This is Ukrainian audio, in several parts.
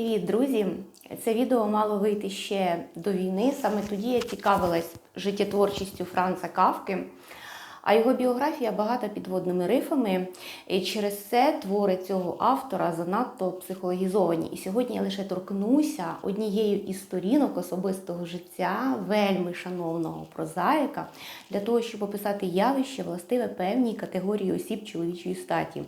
Привіт, друзі! Це відео мало вийти ще до війни. Саме тоді я цікавилась життєтворчістю Франца Кавки, а його біографія багата підводними рифами. І через це твори цього автора занадто психологізовані. І сьогодні я лише торкнуся однією із сторінок особистого життя вельми шановного прозаїка для того, щоб описати явище властиве певній категорії осіб чоловічої статі.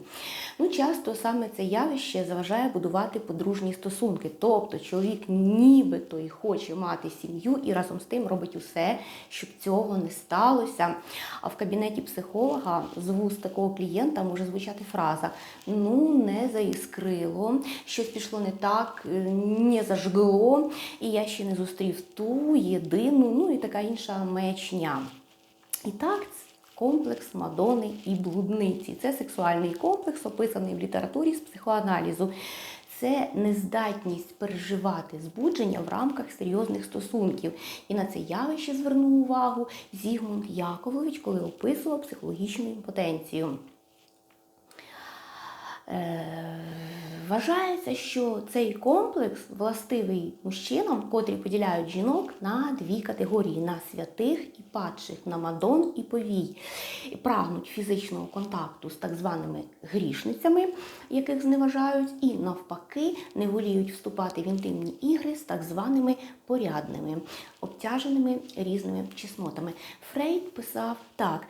Ну, часто саме це явище заважає будувати подружні стосунки. Тобто чоловік нібито і хоче мати сім'ю і разом з тим робить усе, щоб цього не сталося. А в кабінеті психолога з вуст такого клієнта може звучати фраза: ну, не заіскрило, щось пішло не так, е, не зажгло, і я ще не зустрів ту єдину, ну і така інша маячня. І так, комплекс Мадони і блудниці. Це сексуальний комплекс, описаний в літературі з психоаналізу. Це нездатність переживати збудження в рамках серйозних стосунків. І на це явище звернув увагу Зігмунд Яковлевич, коли описував психологічну імпотенцію. Е, Вважається, що цей комплекс властивий мужчинам, котрі поділяють жінок на дві категорії: на святих і падших, на мадон і повій, і прагнуть фізичного контакту з так званими грішницями, яких зневажають, і навпаки не воліють вступати в інтимні ігри з так званими порядними, обтяженими різними чеснотами. Фрейд писав так.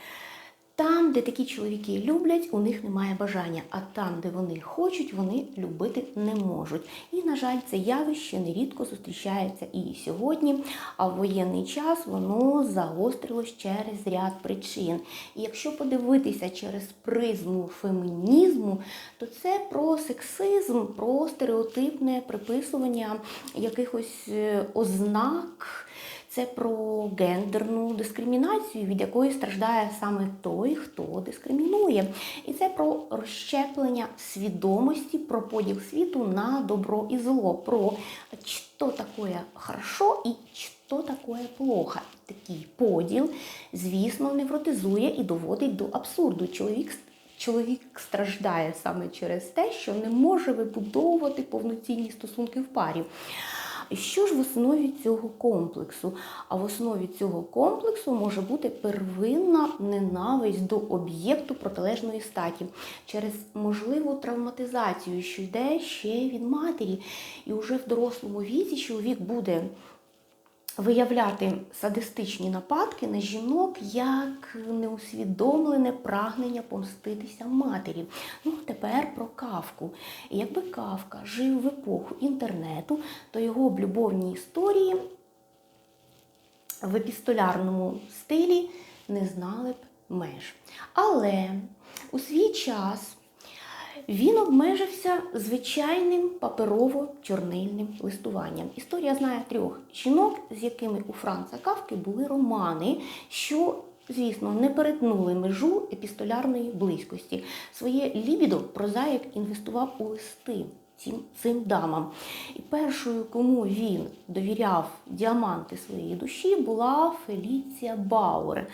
Там, де такі чоловіки люблять, у них немає бажання, а там, де вони хочуть, вони любити не можуть. І, на жаль, це явище нерідко зустрічається і сьогодні, а в воєнний час воно загострилось через ряд причин. І якщо подивитися через призму фемінізму, то це про сексизм, про стереотипне приписування якихось е, ознак. Це про гендерну дискримінацію, від якої страждає саме той, хто дискримінує. І це про розщеплення свідомості, про поділ світу на добро і зло, про що таке хорошо і що таке плохо. Такий поділ, звісно, невротизує і доводить до абсурду. Чоловік Чоловік страждає саме через те, що не може вибудовувати повноцінні стосунки в парі. Що ж в основі цього комплексу? А в основі цього комплексу може бути первинна ненависть до об'єкту протилежної статі через можливу травматизацію, що йде ще від матері. І вже в дорослому віці чоловік буде виявляти садистичні нападки на жінок як неусвідомлене прагнення помститися матері. Ну, тепер про кавку. Якби кавка жив в епоху інтернету, то його б любовні історії в епістолярному стилі не знали б меж. Але у свій час. Він обмежився звичайним паперово-чорнильним листуванням. Історія знає трьох жінок, з якими у Франца Кавки були романи, що, звісно, не перетнули межу епістолярної близькості. Своє лібідо прозаїк інвестував у листи. Цим, цим дамам. І першою, кому він довіряв діаманти своєї душі, була Феліція Бауер.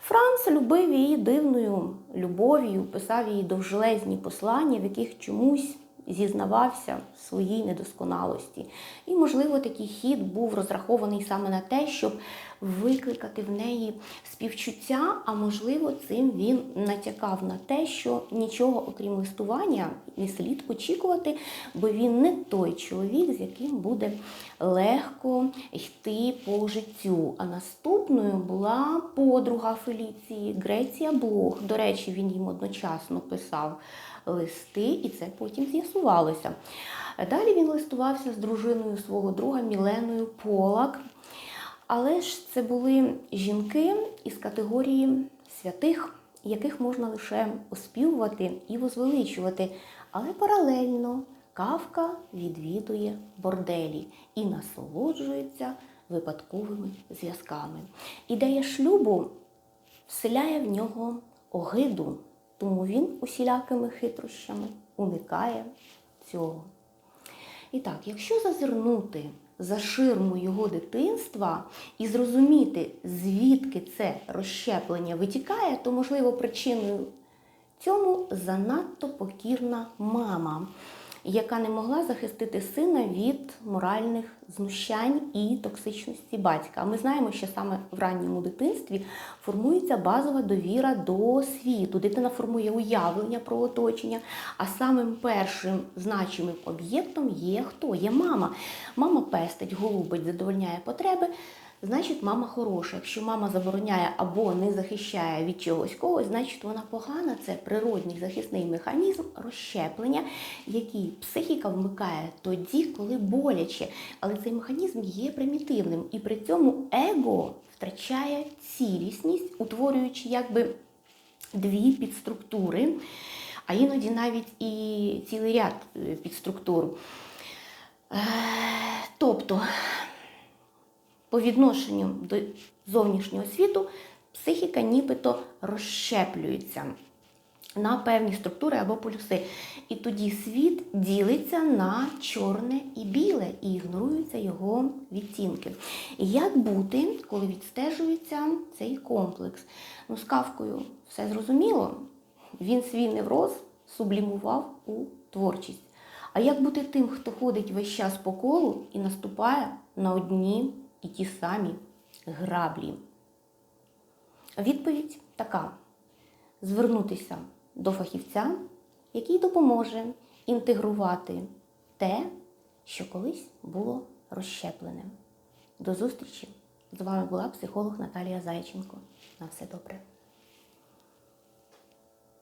Франц любив її дивною любов'ю, писав їй довжелезні послання, в яких чомусь зізнавався в своїй недосконалості. І, можливо, такий хід був розрахований саме на те, щоб викликати в неї співчуття, а можливо, цим він натякав на те, що нічого, окрім листування, не слід очікувати, бо він не той чоловік, з яким буде легко йти по життю. А наступною була подруга Феліції Греція Блох. До речі, він їм одночасно писав листи, і це потім з'ясувалося. Далі він листувався з дружиною свого друга Міленою Полак. Але ж це були жінки із категорії святих, яких можна лише оспівувати і возвеличувати. Але паралельно кавка відвідує борделі і насолоджується випадковими зв'язками. Ідея шлюбу вселяє в нього огиду, тому він усілякими хитрощами уникає цього. І так, якщо зазирнути за ширму його дитинства і зрозуміти, звідки це розщеплення витікає, то, можливо, причиною цьому занадто покірна мама. Яка не могла захистити сина від моральних знущань і токсичності батька. А ми знаємо, що саме в ранньому дитинстві формується базова довіра до світу. Дитина формує уявлення про оточення, а самим першим значимим об'єктом є хто? Є мама. Мама пестить, голубить, задовольняє потреби. Значить, мама хороша. Якщо мама забороняє або не захищає від чогось когось, значить вона погана. Це природний захисний механізм розщеплення, який психіка вмикає тоді, коли боляче. Але цей механізм є примітивним, і при цьому его втрачає цілісність, утворюючи якби дві підструктури, а іноді навіть і цілий ряд е, підструктур. Е, Тобто по відношенню до зовнішнього світу психіка нібито розщеплюється на певні структури або полюси. І тоді світ ділиться на чорне і біле, і ігноруються його відтінки. І як бути, коли відстежується цей комплекс? Ну, з кавкою все зрозуміло. Він свій невроз сублімував у творчість. А як бути тим, хто ходить весь час по колу і наступає на одні і ті самі граблі? Відповідь така: звернутися до фахівця, який допоможе інтегрувати те, що колись було розщеплене. До зустрічі! З вами була психолог Наталія Зайченко. На все добре.